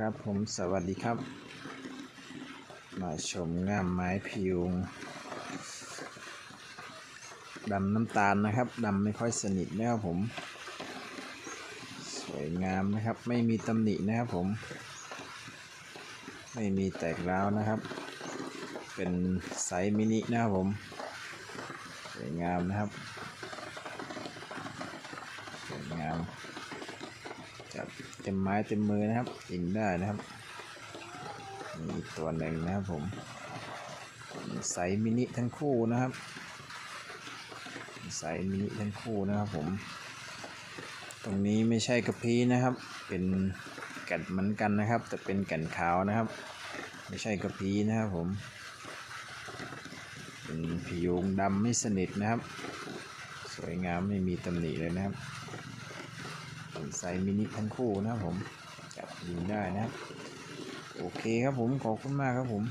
ครับผมสวัสดีครับ มาชมงามไม้พยุงดำน้ำตาลนะครับดำไม่ค่อยสนิทนะครับผม สวยงามนะครับ ไม่มีตำหนินะครับผม ไม่มีแตกร้าวนะครับ เป็นไซส์มินินะครับผม สวยงามนะครับ สวยงาม เต็มไม้เต็มมือนะครับยิงได้นะครับมีอีกตัวหนึ่งนะครับผมไซส์มินิทั้งคู่นะครับไซส์มินิทั้งคู่นะครับผม ตรงนี้ไม่ใช่กระพี้นะครับ เป็นแก่นเหมือนกันนะครับ แต่เป็นแก่นขาวนะครับ ไม่ใช่กระพี้นะครับผมเป็นผิวดำไม่สนิทนะครับ สวยงามไม่มีตำหนิเลยนะครับ ไซส์มินิทั้งคู่นะครับผมจับยิงได้นะ โอเคครับผมขอบคุณมากครับผม